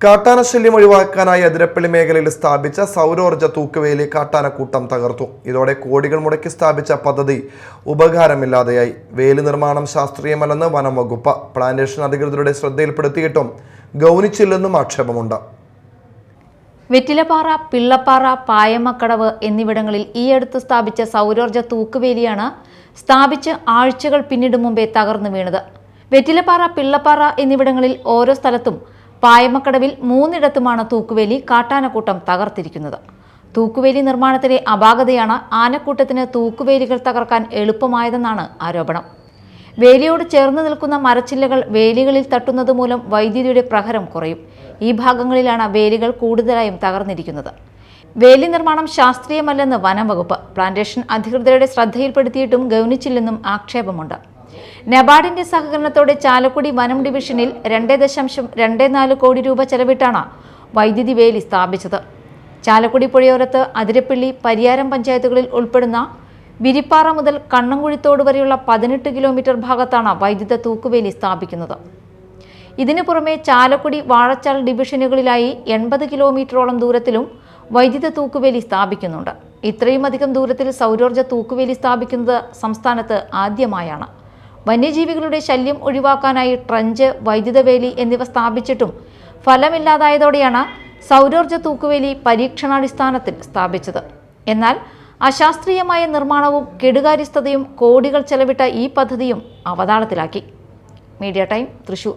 കാട്ടാനശല്യം ഒഴിവാക്കാനായി അതിരപ്പള്ളി മേഖലയിൽ സ്ഥാപിച്ച സൗരോർജ തൂക്കുവേലി കാട്ടാനക്കൂട്ടം തകർത്തു. ഇതോടെ കോടികൾ മുടക്കി സ്ഥാപിച്ച പദ്ധതി ഉപകാരമില്ലാതെയായി. വേലി നിർമ്മാണം ശാസ്ത്രീയമല്ലെന്ന് വനം വകുപ്പ് പ്ലാന്റേഷൻ അധികൃതരുടെ ശ്രദ്ധയിൽപ്പെടുത്തിയിട്ടും ഗൗനിച്ചില്ലെന്നും ആക്ഷേപമുണ്ട്. വെറ്റിലപ്പാറ പിള്ളപ്പാറ പായമക്കടവ് എന്നിവിടങ്ങളിൽ ഈയടുത്ത് സ്ഥാപിച്ച സൗരോർജ തൂക്കുവേലിയാണ് സ്ഥാപിച്ച് ആഴ്ചകൾ പിന്നിടും മുമ്പേ തകർന്നു വീണത്. വെറ്റിലപ്പാറ പിള്ളപ്പാറ എന്നിവിടങ്ങളിൽ ഓരോ സ്ഥലത്തും പായമക്കടവിൽ മൂന്നിടത്തുമാണ് തൂക്കുവേലി കാട്ടാനക്കൂട്ടം തകർത്തിരിക്കുന്നത്. തൂക്കുവേലി നിർമ്മാണത്തിലെ അപാകതയാണ് ആനക്കൂട്ടത്തിന് തൂക്കുവേലികൾ തകർക്കാൻ എളുപ്പമായതെന്നാണ് ആരോപണം. വേലിയോട് ചേർന്ന് നിൽക്കുന്ന മരച്ചില്ലകൾ വേലികളിൽ തട്ടുന്നത് മൂലം വൈദ്യുതിയുടെ പ്രഹരം കുറയും. ഈ ഭാഗങ്ങളിലാണ് വേലികൾ കൂടുതലായും തകർന്നിരിക്കുന്നത്. വേലി നിർമ്മാണം ശാസ്ത്രീയമല്ലെന്ന് വനം വകുപ്പ് പ്ലാന്റേഷൻ അധികൃതരുടെ ശ്രദ്ധയിൽപ്പെടുത്തിയിട്ടും ഗൗനിച്ചില്ലെന്നും ആക്ഷേപമുണ്ട്. നബാർഡിന്റെ സഹകരണത്തോടെ ചാലക്കുടി വനം ഡിവിഷനിൽ രണ്ട് ദശാംശം രണ്ട് നാല് കോടി രൂപ ചെലവിട്ടാണ് വൈദ്യുതി വേലി സ്ഥാപിച്ചത്. ചാലക്കുടി പുഴയോരത്ത് അതിരപ്പള്ളി പരിയാരം പഞ്ചായത്തുകളിൽ ഉൾപ്പെടുന്ന വിരിപ്പാറ മുതൽ കണ്ണംകുഴിത്തോട് വരെയുള്ള പതിനെട്ട് കിലോമീറ്റർ ഭാഗത്താണ് വൈദ്യുത തൂക്കുവേലി സ്ഥാപിക്കുന്നത്. ഇതിനു പുറമെ ചാലക്കുടി വാഴച്ചാൽ ഡിവിഷനുകളിലായി എൺപത് കിലോമീറ്ററോളം ദൂരത്തിലും വൈദ്യുത തൂക്കുവേലി സ്ഥാപിക്കുന്നുണ്ട്. ഇത്രയും അധികം ദൂരത്തിൽ സൗരോർജ തൂക്കുവേലി സ്ഥാപിക്കുന്നത് സംസ്ഥാനത്ത് ആദ്യമായാണ്. വന്യജീവികളുടെ ശല്യം ഒഴിവാക്കാനായി ട്രഞ്ച് വൈദ്യുത വേലി എന്നിവ സ്ഥാപിച്ചിട്ടും ഫലമില്ലാതായതോടെയാണ് സൗരോർജ തൂക്കുവേലി പരീക്ഷണാടിസ്ഥാനത്തിൽ സ്ഥാപിച്ചത്. എന്നാൽ അശാസ്ത്രീയമായ നിർമ്മാണവും കെടുകാര്യസ്ഥതയും കോടികൾ ചെലവിട്ട ഈ പദ്ധതിയും അവതാളത്തിലാക്കി. Media time Thrissur.